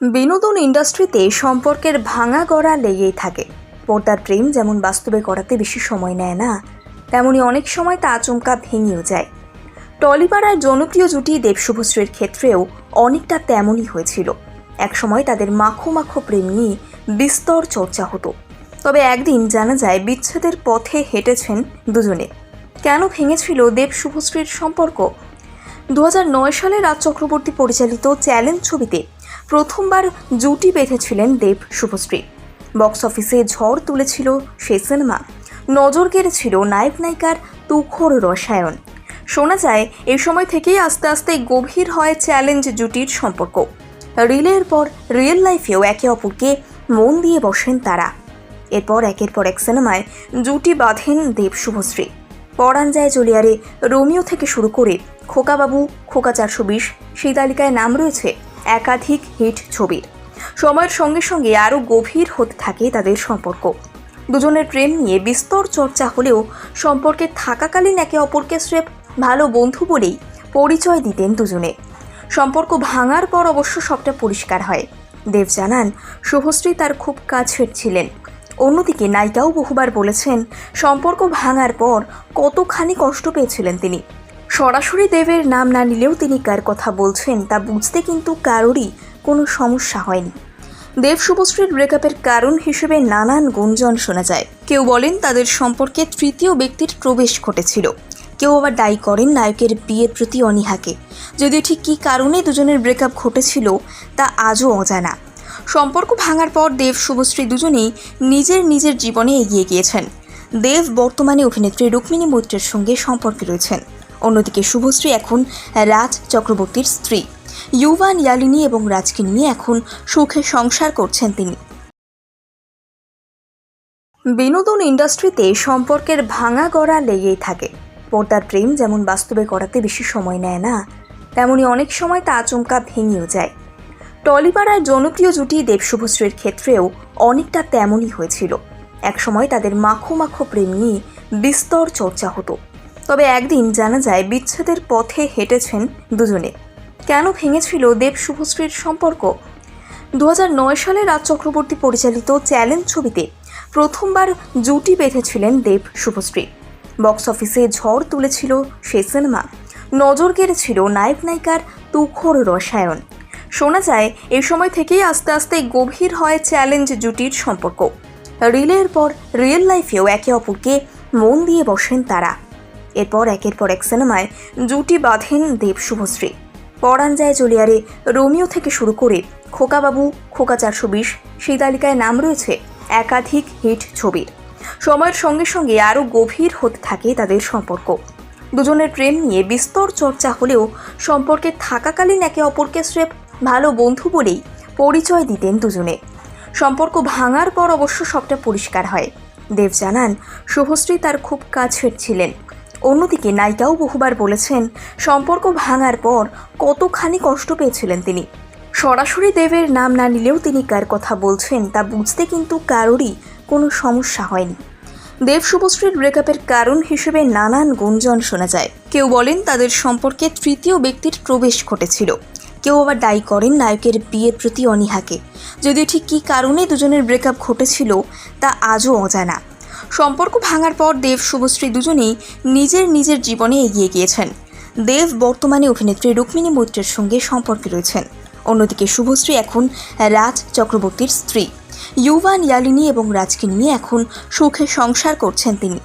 বিনোদন ইন্ডাস্ট্রিতে সম্পর্কের ভাঙা গড়া লেগেই থাকে। পর্দার প্রেম যেমন বাস্তবে করাতে বেশি সময় নেয় না, তেমনি অনেক সময় তা আচমকা ভেঙেও যায়। টলিপাড়ার জনপ্রিয় জুটি দেব শুভশ্রীর ক্ষেত্রেও অনেকটা তেমনই হয়েছিল। একসময় তাদের মাখো মাখো প্রেম নিয়ে বিস্তর চর্চা হতো। তবে একদিন জানা যায়, বিচ্ছেদের পথে হেঁটেছেন দুজনে। কেন ভেঙেছিল দেব শুভশ্রীর সম্পর্ক? দু হাজার নয় সালে রাজ চক্রবর্তী পরিচালিত চ্যালেঞ্জ ছবিতে প্রথমবার জুটি বেঁধেছিলেন দেব শুভশ্রী। বক্স অফিসে ঝড় তুলেছিল সে সিনেমা। নজর কেড়েছিল নায়ক নায়িকার তুখোর রসায়ন। শোনা যায় এই সময় থেকেই আস্তে আস্তে গভীর হয় চ্যালেঞ্জ জুটির সম্পর্ক। রিলের পর রিয়েল লাইফেও একে অপরকে মন দিয়ে বসেন তারা। এরপর একের পর এক সিনেমায় জুটি বাঁধেন দেব শুভশ্রী। পরাণ যায় চলিয়ারে রোমিও থেকে শুরু করে খোকাবাবু, খোকা চারশো বিশ, সেই তালিকায় নাম রয়েছে একাধিক হিট ছবির। সময়ের সঙ্গে সঙ্গে আরও গভীর হতে থাকে তাদের সম্পর্ক। দুজনের প্রেম নিয়ে বিস্তর চর্চা হলেও সম্পর্কে থাকাকালীন একে অপরকে স্রেফ ভালো বন্ধু বলেই পরিচয় দিতেন দুজনে। সম্পর্ক ভাঙার পর অবশ্য সবটা পরিষ্কার হয়। দেব জানান, শুভশ্রী তার খুব কাছের ছিলেন। অন্যদিকে নায়িকাও বহুবার বলেছেন, সম্পর্ক ভাঙার পর কতখানি কষ্ট পেয়েছিলেন তিনি। সরাসরি দেবের নাম না নিলেও তিনি কার কথা বলছেন তা বুঝতে কিন্তু কারোরই কোনো সমস্যা হয়নি। দেব শুভশ্রীর ব্রেকআপের কারণ হিসেবে নানান গুঞ্জন শোনা যায়। কেউ বলেন তাদের সম্পর্কে তৃতীয় ব্যক্তির প্রবেশ ঘটেছিল। কেউ আবার দায়ী করেন নায়কের বিয়ের প্রতি অনীহাকে। যদিও ঠিক কী কারণে দুজনের ব্রেকআপ ঘটেছিল তা আজও অজানা। সম্পর্ক ভাঙার পর দেব শুভশ্রী দুজনেই নিজের নিজের জীবনে এগিয়ে গিয়েছেন। দেব বর্তমানে অভিনেত্রী রুক্মিণী মৈত্রের সঙ্গে সম্পর্কে রয়েছেন। অন্যদিকে শুভশ্রী এখন রাজ চক্রবর্তীর স্ত্রী। ইউভান, ইয়ালিনী এবং রাজকে নিয়ে এখন সুখে সংসার করছেন তিনি। বিনোদন ইন্ডাস্ট্রিতে সম্পর্কের ভাঙা গড়া লেগেই থাকে। পর্দার প্রেম যেমন বাস্তবে করাতে বেশি সময় নেয় না, তেমনি অনেক সময় তা আচমকা ভেঙেও যায়। টলিপাড়ার জনপ্রিয় জুটি দেব শুভশ্রীর ক্ষেত্রেও অনেকটা তেমনই হয়েছিল। একসময় তাদের মাখো মাখো প্রেম নিয়ে বিস্তর চর্চা হতো। তবে একদিন জানা যায় বিচ্ছেদের পথে হেঁটেছেন দুজনে। কেন ভেঙেছিল দেব শুভশ্রীর সম্পর্ক? দু নয় সালে রাজ চক্রবর্তী পরিচালিত চ্যালেঞ্জ ছবিতে প্রথমবার জুটি বেঁধেছিলেন দেব শুভশ্রী। বক্স অফিসে ঝড় তুলেছিল সে সিনেমা। নজর কেড়েছিল নায়ক নায়িকার তুখোর রসায়ন। শোনা যায় এই সময় থেকেই আস্তে আস্তে গভীর হয় চ্যালেঞ্জ জুটির সম্পর্ক। রিলের পর রিয়েল লাইফেও একে অপরকে মন দিয়ে বসেন তারা। এরপর একের পর এক সিনেমায় জুটি বাঁধেন দেব শুভশ্রী। পরাণ যায় চলিয়ারে রোমিও থেকে শুরু করে খোকাবাবু, খোকা চারশো বিশ, সেই তালিকায় নাম রয়েছে একাধিক হিট ছবির। সময়ের সঙ্গে সঙ্গে আরও গভীর হতে থাকে তাদের সম্পর্ক। দুজনের প্রেম নিয়ে বিস্তর চর্চা হলেও সম্পর্কে থাকাকালীন একে অপরকে স্রেফ ভালো বন্ধু বলেই পরিচয় দিতেন দুজনে। সম্পর্ক ভাঙার পর অবশ্য সবটা পরিষ্কার হয়। দেব জানান, শুভশ্রী তার খুব কাছের ছিলেন। অন্যদিকে নায়িকাও বহুবার বলেছেন, সম্পর্ক ভাঙার পর কতখানি কষ্ট পেয়েছিলেন তিনি। সরাসরি দেবের নাম না নিলেও তিনি কার কথা বলছেন তা বুঝতে কিন্তু কারোরই কোনো সমস্যা হয়নি। দেব শুভশ্রীর ব্রেকআপের কারণ হিসেবে নানান গুঞ্জন শোনা যায়। কেউ বলেন তাদের সম্পর্কে তৃতীয় ব্যক্তির প্রবেশ ঘটেছিল। কেউ আবার দায়ী করেন নায়কের বিয়ের প্রতি অনীহাকে। যদিও ঠিক কী কারণে দুজনের ব্রেকআপ ঘটেছিল তা আজও অজানা। সম্পর্ক ভাঙার পর দেব, শুভশ্রী দুজনেই নিজের নিজের জীবনে এগিয়ে গিয়েছেন। দেব বর্তমানে অভিনেত্রী রুক্মিণী মৈত্রের সঙ্গে সম্পর্কে রয়েছেন। অন্যদিকে শুভশ্রী এখন রাজ চক্রবর্তীর স্ত্রী। ইউভান ইয়ালিনী এবং রাজকে নিয়ে এখন সুখে সংসার করছেন তিনি।